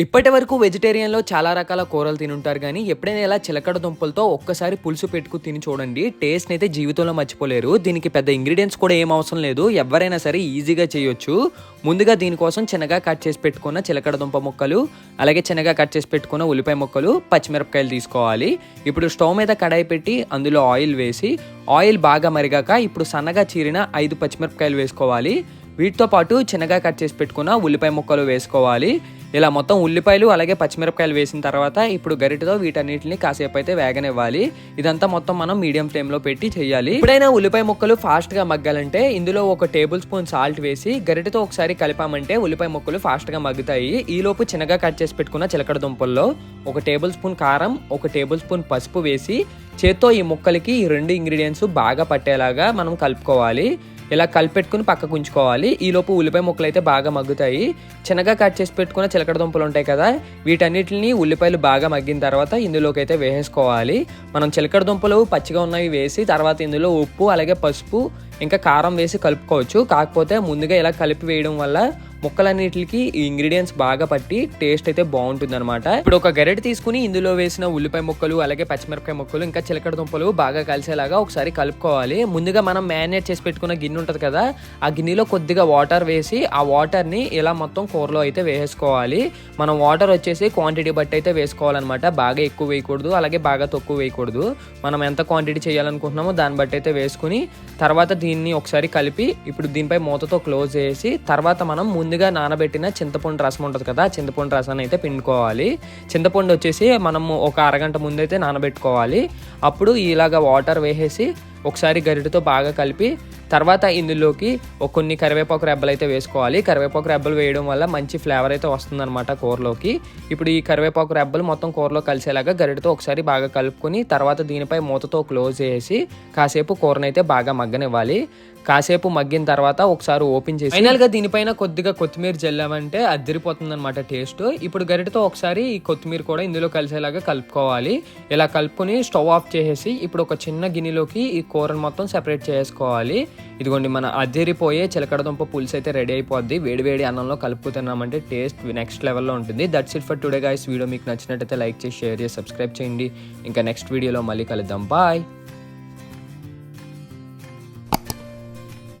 ఇప్పటి వరకు వెజిటేరియన్లో చాలా రకాల కూరలు తినుంటారు కానీ ఎప్పుడైనా ఇలా చిలకడ దుంపలతో ఒక్కసారి పులుసు పెట్టుకు తిని చూడండి. టేస్ట్ అయితే జీవితంలో మర్చిపోలేరు. దీనికి పెద్ద ఇంగ్రీడియంట్స్ కూడా ఏం అవసరం లేదు. ఎవరైనా సరే ఈజీగా చేయొచ్చు. ముందుగా దీనికోసం చిన్నగా కట్ చేసి పెట్టుకున్న చిలకడ దుంప ముక్కలు అలాగే చిన్నగా కట్ చేసి పెట్టుకున్న ఉల్లిపాయ ముక్కలు పచ్చిమిరపకాయలు తీసుకోవాలి. ఇప్పుడు స్టవ్ మీద కడాయి పెట్టి అందులో ఆయిల్ వేసి ఆయిల్ బాగా మరిగాక ఇప్పుడు సన్నగా చీరిన ఐదు పచ్చిమిరపకాయలు వేసుకోవాలి. వీటితో పాటు చిన్నగా కట్ చేసి పెట్టుకున్న ఉల్లిపాయ ముక్కలు వేసుకోవాలి. ఇలా మొత్తం ఉల్లిపాయలు అలాగే పచ్చిమిరపకాయలు వేసిన తర్వాత ఇప్పుడు గరిటతో వీటన్నిటిని కాసేపు అయితే వేగనివ్వాలి. ఇదంతా మొత్తం మనం మీడియం ఫ్లేమ్లో పెట్టి చేయాలి. ఎప్పుడైనా ఉల్లిపాయ ముక్కలు ఫాస్ట్గా మగ్గాలంటే ఇందులో ఒక టేబుల్ స్పూన్ సాల్ట్ వేసి గరిటతో ఒకసారి కలిపామంటే ఉల్లిపాయ ముక్కలు ఫాస్ట్గా మగ్గుతాయి. ఈ లోపు చిన్నగా కట్ చేసి పెట్టుకున్న చిలకడ దుంపల్లో ఒక టేబుల్ స్పూన్ కారం ఒక టేబుల్ స్పూన్ పసుపు వేసి చేత్తో ఈ ముక్కలకి ఈ రెండు ఇంగ్రీడియంట్స్ బాగా పట్టేలాగా మనం కలుపుకోవాలి. ఇలా కలిపెట్టుకుని పక్కకు ఉంచుకోవాలి. ఈ లోపు ఉల్లిపాయ ముక్కలు అయితే బాగా మగ్గుతాయి. చిన్నగా కట్ చేసి పెట్టుకున్న చిలకడ దుంపలు ఉంటాయి కదా వీటన్నిటిని ఉల్లిపాయలు బాగా మగ్గిన తర్వాత ఇందులోకి అయితే వేసేసుకోవాలి. మనం చిలకడ దుంపలు పచ్చిగా ఉన్నవి వేసి తర్వాత ఇందులో ఉప్పు అలాగే పసుపు ఇంకా కారం వేసి కలుపుకోవచ్చు. కాకపోతే ముందుగా ఇలా కలిపి వేయడం వల్ల ముక్కలన్నిటికి ఈ ఇంగ్రీడియంట్స్ బాగా పట్టి టేస్ట్ అయితే బాగుంటుంది అనమాట ఇప్పుడు ఒక గరిటె తీసుకుని ఇందులో వేసిన ఉల్లిపాయ ముక్కలు అలాగే పచ్చిమిరపకాయ ముక్కలు ఇంకా చిలకడ దుంపలు బాగా కలిసేలాగా ఒకసారి కలుపుకోవాలి. ముందుగా మనం మ్యారినేట్ చేసి పెట్టుకున్న గిన్నె ఉంటుంది కదా ఆ గిన్నెలో కొద్దిగా వాటర్ వేసి ఆ వాటర్ని ఇలా మొత్తం కూరలో అయితే వేసుకోవాలి మనం వాటర్ వచ్చేసి క్వాంటిటీ బట్టి అయితే వేసుకోవాలన్నమాట. బాగా ఎక్కువ వేయకూడదు అలాగే బాగా తక్కువ వేయకూడదు. మనం ఎంత క్వాంటిటీ చేయాలనుకుంటున్నామో దాన్ని బట్టి అయితే వేసుకుని తర్వాత దీన్ని ఒకసారి కలిపి ఇప్పుడు దీనిపై మూతతో క్లోజ్ చేసి తర్వాత మనం ముందు ముందుగా నానబెట్టిన చింతపండు రసం ఉంటుంది కదా చింతపండు రసాన్ని అయితే పిండుకోవాలి. చింతపండు వచ్చేసి మనము ఒక అరగంట ముందైతే నానబెట్టుకోవాలి. అప్పుడు ఇలాగ వాటర్ వేసేసి ఒకసారి గరిటతో బాగా కలిపి తర్వాత ఇందులోకి ఒక కొన్ని కరివేపాకు రెబ్బలు అయితే వేసుకోవాలి. కరివేపాకు రెబ్బలు వేయడం వల్ల మంచి ఫ్లేవర్ అయితే వస్తుందన్నమాట కూరలోకి. ఇప్పుడు ఈ కరివేపాకు రెబ్బలు మొత్తం కూరలో కలిసేలాగా గరిటతో ఒకసారి బాగా కలుపుకొని తర్వాత దీనిపై మూతతో క్లోజ్ చేసి కాసేపు కూరనైతే బాగా మగ్గనివ్వాలి. కాసేపు మగ్గిన తర్వాత ఒకసారి ఓపెన్ చేసి ఫైనల్గా దీనిపైన కొద్దిగా కొత్తిమీర జల్లామంటే అద్దరిపోతుంది అనమాట టేస్ట్. ఇప్పుడు గరిటతో ఒకసారి ఈ కొత్తిమీర కూడా ఇందులో కలిసేలాగా కలుపుకోవాలి. ఇలా కలుపుకొని స్టవ్ ఆఫ్ చేసేసి ఇప్పుడు ఒక చిన్న గిన్నెలోకి ఈ కూరను మొత్తం సెపరేట్ చేసుకోవాలి. ఇదిగోండి మన అద్దరిపోయే చిలకడదుంప పులుసు అయితే రెడీ అయిపోద్ది. వేడివేడి అన్నంలో కలుపుతున్నామంటే టేస్ట్ నెక్స్ట్ లెవెల్లో ఉంటుంది. That's it for today guys video మీకు నచ్చినట్టయితే లైక్ చేసి షేర్ చేసి సబ్స్క్రైబ్ చేయండి. ఇంకా నెక్స్ట్ వీడియోలో మళ్ళీ కలుద్దాం. బాయ్.